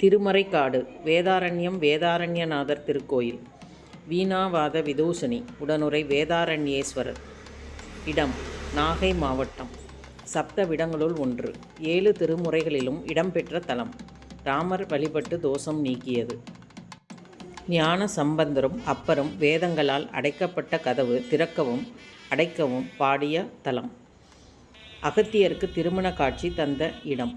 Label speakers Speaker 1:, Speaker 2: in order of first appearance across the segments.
Speaker 1: திருமறைக்காடு வேதாரண்யம் வேதாரண்யநாதர் திருக்கோயில் வீணாவாத விதூஷணி உடனுரை வேதாரண்யேஸ்வரர். இடம் நாகை மாவட்டம் சப்த விடங்களுள் ஒன்று. ஏழு திருமுறைகளிலும் இடம்பெற்ற தலம். ராமர் வழிபட்டு தோஷம் நீக்கியது. ஞான சம்பந்தரும் அப்பரும் வேதங்களால் அடைக்கப்பட்ட கதவு திறக்கவும் அடைக்கவும் பாடிய தலம். அகத்தியருக்கு திருமண காட்சி தந்த இடம்.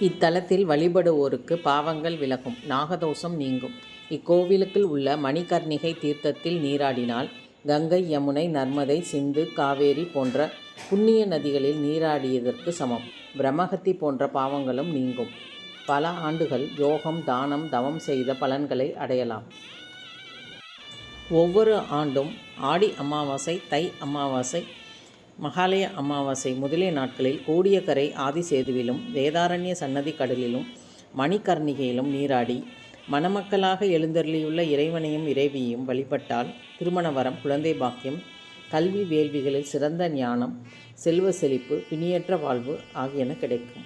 Speaker 1: இத்தலத்தில் வழிபடுவோருக்கு பாவங்கள் விலகும் நாகதோஷம் நீங்கும். இக்கோவிலுக்குள் உள்ள மணிகர்ணிகை தீர்த்தத்தில் நீராடினால் கங்கை யமுனை நர்மதை சிந்து காவேரி போன்ற புண்ணிய நதிகளில் நீராடியதற்கு சமம். பிரம்மஹத்தி போன்ற பாவங்களும் நீங்கும். பல ஆண்டுகள் யோகம் தானம் தவம் செய்த பலன்களை அடையலாம். ஒவ்வொரு ஆண்டும் ஆடி அமாவாசை தை அமாவாசை மகாலய அமாவாசை முதலிய நாட்களில் கோடியக்கரை ஆதிசேதுவிலும் வேதாரண்ய சன்னதி கடலிலும் மணிகர்ணிகையிலும் நீராடி மணமக்களாக எழுந்தருளியுள்ள இறைவனையும் இறைவியையும் வழிபட்டால் திருமண வரம் குழந்தை பாக்கியம் கல்வி வேள்விகளில் சிறந்த ஞானம் செல்வ செழிப்பு பிணியற்ற வாழ்வு ஆகியன கிடைக்கும்.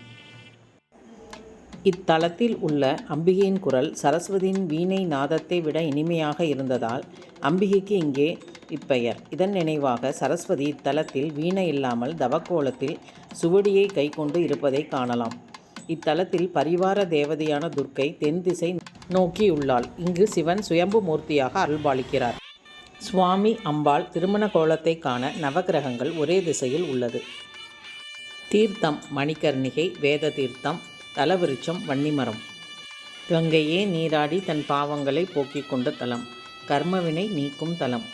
Speaker 1: இத்தலத்தில் உள்ள அம்பிகையின் குரல் சரஸ்வதியின் வீணை நாதத்தை விட இனிமையாக இருந்ததால் அம்பிகைக்கு இங்கே இப்பெயர். இதன் நினைவாக சரஸ்வதி இத்தலத்தில் வீணை இல்லாமல் தவக்கோலத்தில் சுவடியை கைக்கொண்டு இருப்பதை காணலாம். இத்தலத்தில் பரிவார தேவதையான துர்க்கை தென் திசை நோக்கியுள்ளாள். இங்கு சிவன் சுயம்பு மூர்த்தியாக அருள்பாலிக்கிறார். சுவாமி அம்பாள் திருமண கோலத்தை காண நவகிரகங்கள் ஒரே திசையில் உள்ளது. தீர்த்தம் மணிகர்ணிகை வேத தீர்த்தம் தலவிருச்சம் வன்னிமரம். கங்கையே நீராடி தன் பாவங்களை போக்கிக் கொண்ட தலம். கர்மவினை நீக்கும் தலம்.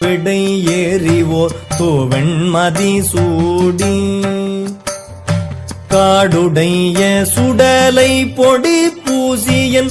Speaker 2: விடை ஏறிவோர் தோவெண்மதி சூடி. காடுடைய சுடலை பொடி பூசியன்